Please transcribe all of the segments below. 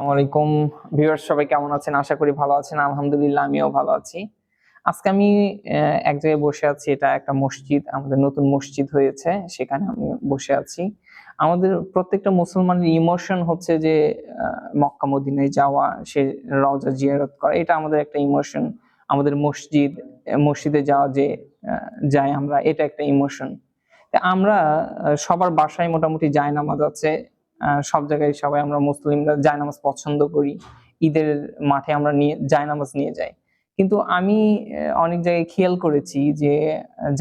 আসসালামু আলাইকুম। ভিউয়ার্স সবাই কেমন আছেন? আশা করি ভালো আছেন। আলহামদুলিল্লাহ আমিও ভালো আছি। আজকে আমি এক জায়গায় বসে আছি। এটা একটা মসজিদ আমাদের নতুন মসজিদ হয়েছে। সেখানে আমি বসে আছি। আমাদের প্রত্যেকটা মুসলমানের ইমোশন হচ্ছে যে মক্কা মদিনায় যাওয়া সে রওজা জিয়ারত করা এটা আমাদের একটা ইমোশন। আমাদের মসজিদ মসজিদে যাওয়া যে যাই আমরা এটা একটা ইমোশন। আমরা সবার বাসায় মোটামুটি জায়নামাজ আছে। আহ, সব জায়গায় সবাই আমরা মুসলিমরা জায়নামাজ পছন্দ করি। ঈদের মাঠে আমরা নিয়ে, জায়নামাজ নিয়ে যাই। কিন্তু আমি অনেক জায়গায় খেয়াল করেছি যে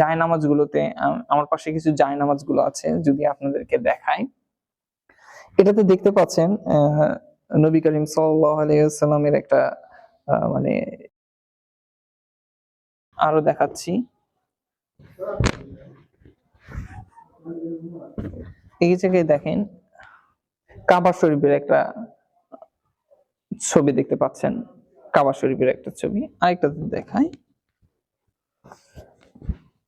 জায়নামাজ গুলোতে আমার পাশে কিছু জায়নামাজগুলো আছে যদি আপনাদেরকে দেখাই। এটাতে দেখতে পাচ্ছেন নবী করিম সাল্লামের একটা মানে আরও দেখাচ্ছি। এই জায়গায় দেখেন কাবা শরীফের একটা ছবি দেখতে পাচ্ছেন। কাবা শরীফের একটা ছবি। আরেকটা দেখাই।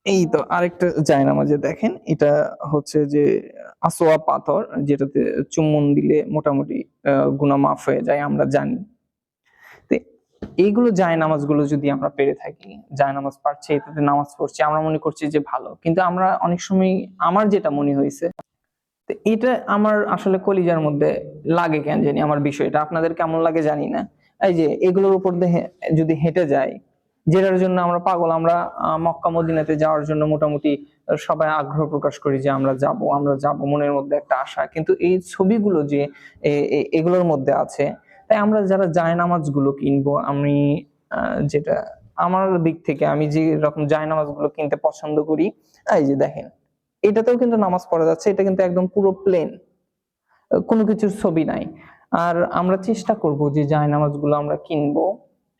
এই তো আরেকটা জায়নামাজে দেখেন। এটা হচ্ছে যে আসোয়া পাথর, যেটাতে চুম্বন দিলে মোটামুটি গুনাহ মাফ হয়ে যায়, আমরা জানি। এইগুলো জায়নামাজগুলো যদি আমরা পেরে থাকি জায়নামাজ পারছি এটাতে নামাজ পড়ছি, আমরা মনে করছি যে ভালো। কিন্তু আমরা অনেক সময়, আমার যেটা মনে হয়েছে তো এটা আমার আসলে কলিজার মধ্যে লাগে কেন জানি আমার বিষয়টা। আপনাদের কেমন লাগে জানি না। এই যে এগুলোর উপর দিয়ে যদি হেঁটে যাই, যেটার জন্য আমরা পাগল, আমরা মক্কা, মদিনাতে যাওয়ার জন্য মোটামুটি সবাই আগ্রহ প্রকাশ করি যে আমরা যাব আমরা যাব, মনের মধ্যে একটা আশা। কিন্তু এই ছবিগুলো যে এগুলোর মধ্যে আছে, তাই আমরা যারা জায়নামাজগুলো কিনবো, আমি যেটা আমার দিক থেকে আমি যে রকম জায়নামাজগুলো কিনতে পছন্দ করি, এই যে দেখেন এটাতেও কিন্তু নামাজ পড়া যাচ্ছে, এটা কিন্তু একদম পুরো প্লেন কোনো কিছুর ছবি নাই। আর আমরা চেষ্টা করব যে জায়নামাজগুলো আমরা কিনবো,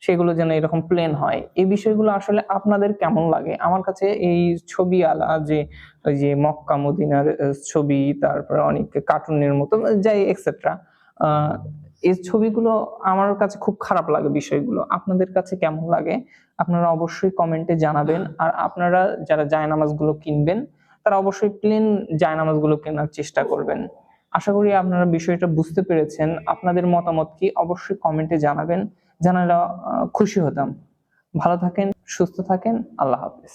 সেগুলো যেন এরকম প্লেন হয়। এই বিষয়গুলো আসলে আপনাদের কেমন লাগে? আমার কাছে এই ছবি আলা যে, ওই যে মক্কা, মদিনার ছবি, তারপরে অনেক কার্টুনের মতো, যাই এক্সেট্রা এই ছবিগুলো আমার কাছে খুব খারাপ লাগে বিষয়গুলো। আপনাদের কাছে কেমন লাগে? আপনারা অবশ্যই কমেন্টে জানাবেন। আর আপনারা যারা জায়নামাজগুলো কিনবেন তারা অবশ্যই প্লেন জায়নামাজগুলো কেনার চেষ্টা করবেন। আশা করি আপনারা বিষয়টা বুঝতে পেরেছেন। আপনাদের মতামত কি অবশ্যই কমেন্টে জানাবেন। জানালে খুশি হতাম। ভালো থাকেন, সুস্থ থাকেন। আল্লাহ হাফেজ।